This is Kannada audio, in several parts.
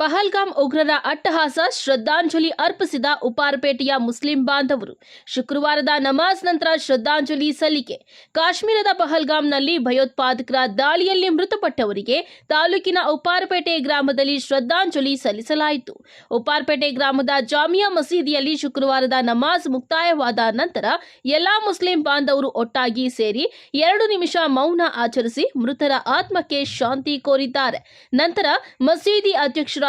ಪಹಲ್ಗಾಮ್ ಉಗ್ರರ ಅಟ್ಟಹಾಸ ಶ್ರದ್ಧಾಂಜಲಿ ಅರ್ಪಿಸಿದ ಉಪಾರಪೇಟೆಯ ಮುಸ್ಲಿಂ ಬಾಂಧವರು ಶುಕ್ರವಾರದ ನಮಾಜ್ ನಂತರ ಶ್ರದ್ಧಾಂಜಲಿ ಸಲ್ಲಿಕೆ. ಕಾಶ್ಮೀರದ ಪಹಲ್ಗಾಮ್ನಲ್ಲಿ ಭಯೋತ್ಪಾದಕರ ದಾಳಿಯಲ್ಲಿ ಮೃತಪಟ್ಟವರಿಗೆ ತಾಲೂಕಿನ ಉಪಾರಪೇಟೆ ಗ್ರಾಮದಲ್ಲಿ ಶ್ರದ್ಧಾಂಜಲಿ ಸಲ್ಲಿಸಲಾಯಿತು. ಉಪಾರಪೇಟೆ ಗ್ರಾಮದ ಜಾಮಿಯಾ ಮಸೀದಿಯಲ್ಲಿ ಶುಕ್ರವಾರದ ನಮಾಜ್ ಮುಕ್ತಾಯವಾದ ನಂತರ ಎಲ್ಲಾ ಮುಸ್ಲಿಂ ಬಾಂಧವರು ಒಟ್ಟಾಗಿ ಸೇರಿ ಎರಡು ನಿಮಿಷ ಮೌನ ಆಚರಿಸಿ ಮೃತರ ಆತ್ಮಕ್ಕೆ ಶಾಂತಿ ಕೋರಿದ್ದಾರೆ. ನಂತರ ಮಸೀದಿ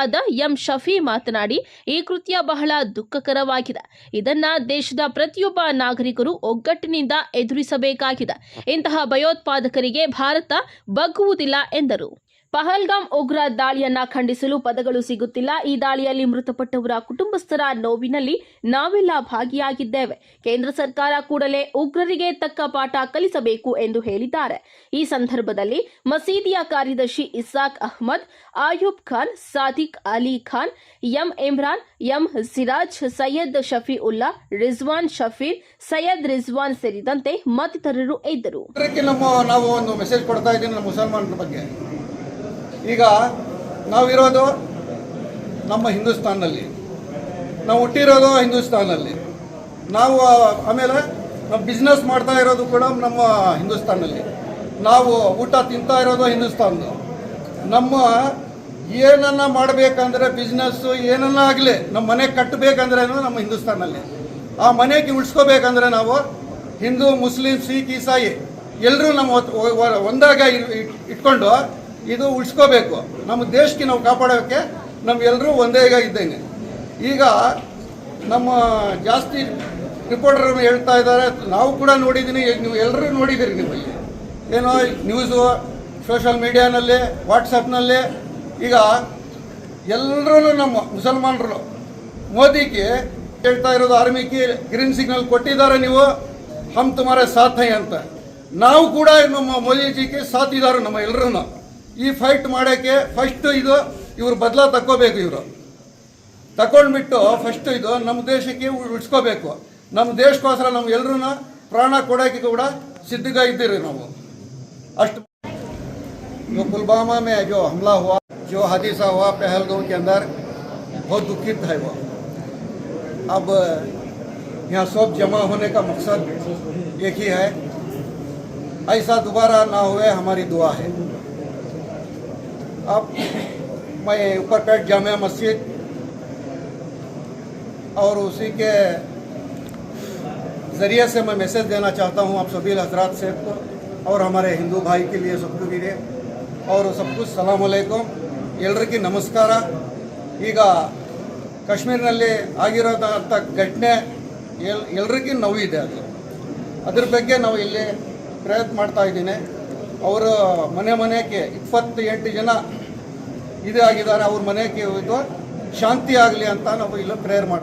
ಅಧ್ಯಕ್ಷರಾದ ಎಂ ಶಫಿ ಮಾತನಾಡಿ, ಈ ಕೃತ್ಯ ಬಹಳ ದುಃಖಕರವಾಗಿದೆ. ಇದನ್ನ ದೇಶದ ಪ್ರತಿಯೊಬ್ಬ ನಾಗರಿಕರು ಒಗ್ಗಟ್ಟಿನಿಂದ ಎದುರಿಸಬೇಕಾಗಿದೆ. ಇಂತಹ ಭಯೋತ್ಪಾದಕರಿಗೆ ಭಾರತ ಬಗ್ಗುವುದಿಲ್ಲ ಎಂದರು. ಪಹಲ್ಗಾಮ್ ಉಗ್ರ ದಾಳಿಯನ್ನ ಖಂಡಿಸಲು ಪದಗಳು ಸಿಗುತ್ತಿಲ್ಲ. ಈ ದಾಳಿಯಲ್ಲಿ ಮೃತಪಟ್ಟವರ ಕುಟುಂಬಸ್ಥರ ನೋವಿನಲ್ಲಿ ನಾವೆಲ್ಲ ಭಾಗಿಯಾಗಿದ್ದೇವೆ. ಕೇಂದ್ರ ಸರ್ಕಾರ ಕೂಡಲೇ ಉಗ್ರರಿಗೆ ತಕ್ಕ ಪಾಠ ಕಲಿಸಬೇಕು ಎಂದು ಹೇಳಿದ್ದಾರೆ. ಈ ಸಂದರ್ಭದಲ್ಲಿ ಮಸೀದಿಯ ಕಾರ್ಯದರ್ಶಿ Isaac Ahmed, Ayub Khan, Sadiq Ali Khan, M Imran, M Siraj, Syed Shafi Ulla Rizwan Shafeer, Syed Rizwan ಸೇರಿದಂತೆ ಮತ್ತಿತರರು ಇದ್ದರು. ಈಗ ನಾವಿರೋದು ನಮ್ಮ ಹಿಂದೂಸ್ತಾನಲ್ಲಿ ನಾವು ಹುಟ್ಟಿರೋದು ಹಿಂದೂಸ್ತಾನಲ್ಲಿ ನಾವು, ಆಮೇಲೆ ನಾವು ಬಿಸ್ನೆಸ್ ಮಾಡ್ತಾ ಇರೋದು ಕೂಡ ನಮ್ಮ ಹಿಂದೂಸ್ತಾನಲ್ಲಿ ನಾವು ಊಟ ತಿಂತಾ ಇರೋದು ಹಿಂದೂಸ್ತಾನದು. ನಮ್ಮ ಏನನ್ನ ಮಾಡಬೇಕಂದ್ರೆ ಬಿಸ್ನೆಸ್ಸು ಏನನ್ನ ಆಗಲಿ, ನಮ್ಮ ಮನೆ ಕಟ್ಟಬೇಕಂದ್ರೆ ನಮ್ಮ ಹಿಂದೂಸ್ತಾನಲ್ಲಿ ಆ ಮನೆಗೆ ಉಳಿಸ್ಕೋಬೇಕಂದ್ರೆ ನಾವು ಹಿಂದೂ, ಮುಸ್ಲಿಂ, ಸಿಖ್ ಈಸಾಯಿ ಎಲ್ಲರೂ ನಮ್ಮ ಒಂದಾಗ ಇಟ್ಕೊಂಡು ಇದು ಉಳಿಸ್ಕೋಬೇಕು. ನಮ್ಮ ದೇಶಕ್ಕೆ ನಾವು ಕಾಪಾಡೋಕ್ಕೆ ನಮ್ಗೆಲ್ಲರೂ ಒಂದೇ ಇದ್ದೇನೆ. ಈಗ ನಮ್ಮ ಜಾಸ್ತಿ ರಿಪೋರ್ಟರ್ ಹೇಳ್ತಾ ಇದ್ದಾರೆ, ನಾವು ಕೂಡ ನೋಡಿದ್ದೀನಿ ಈಗ ನೀವು ಎಲ್ಲರೂ ನೋಡಿದ್ದೀರಿ ನೀವು ಏನೋ ನ್ಯೂಸು ಸೋಷಲ್ ಮೀಡಿಯಾನಲ್ಲಿ ವಾಟ್ಸಪ್ನಲ್ಲಿ ಈಗ ಎಲ್ಲರೂ ನಮ್ಮ ಮುಸಲ್ಮಾನರು, ಮೋದಿಗೆ ಹೇಳ್ತಾ ಇರೋದು ಆರ್ಮಿಗೆ ಗ್ರೀನ್ ಸಿಗ್ನಲ್ ಕೊಟ್ಟಿದ್ದಾರೆ ನೀವು, ಹಮ್ ತುಮಾರೆ ಸಾಥ್ ಅಂತ. ನಾವು ಕೂಡ ನಮ್ಮ ಮೋದಿಜಿಗೆ ಸಾಥ್ ಇದ್ದಾರೆ ನಮ್ಮ ಎಲ್ಲರೂ ಈ ಫೈಟ್ ಮಾಡೋಕ್ಕೆ ಫಸ್ಟ್ ಇದು ಇವರು ಬದಲಾ ತಕ್ಕೋಬೇಕು ಇವರು ತಗೊಂಡ್ಬಿಟ್ಟು ಫಸ್ಟ್ ಇದು ನಮ್ಮ ದೇಶಕ್ಕೆ ಉಳಿಸ್ಕೋಬೇಕು ನಮ್ಮ ದೇಶಕ್ಕೋಸ್ಕರ ನಾವು ಎಲ್ಲರೂ ಪ್ರಾಣ ಕೊಡೋಕ್ಕೆ ಕೂಡ ಸಿದ್ಧಗ ಇದ್ದೀರಿ ನಾವು ಅಷ್ಟು जो पुलवामा में जो हमला हुआ जो हादसा हुआ पहलगाम के अंदर बहुत दुखित है वो अब यहाँ सब जमा होने का मकसद एक ही है ऐसा दोबारा ना हुए हमारी दुआ है अब मैं ऊपरपेट जामिया मस्जिद और उसी के ज़रिए से मैं मैसेज देना चाहता हूँ आप सभी हजरात से को और हमारे हिंदू भाई के लिए सबको भी लिए और सबको ಸಲಾಮ್ ಅಲೈಕುಮ್ ಎಲ್ರಿಗೂ ನಮಸ್ಕಾರ ಈಗ ಕಾಶ್ಮೀರಿನಲ್ಲಿ ಆಗಿರೋದಂಥ ಘಟನೆ ಎಲ್ ಎಲ್ರಿಗೂ ನೋವಿದೆ ಅದು ಅದ್ರ ಬಗ್ಗೆ ನಾವು ಇಲ್ಲಿ ಪ್ರಯತ್ನ ಮಾಡ್ತಾ ಇದ್ದೀನಿ ಅವರು ಮನೆ ಮನೆಗೆ ಇಪ್ಪತ್ತು ಜನ ಇದೇ ಆಗಿದ್ದಾರೆ ಅವ್ರ ಮನೆಗೆ ಇದು ಶಾಂತಿ ಆಗಲಿ ಅಂತ ನಾವು ಇಲ್ಲಿ ಪ್ರೇಯರ್ ಮಾಡ್ತೀವಿ.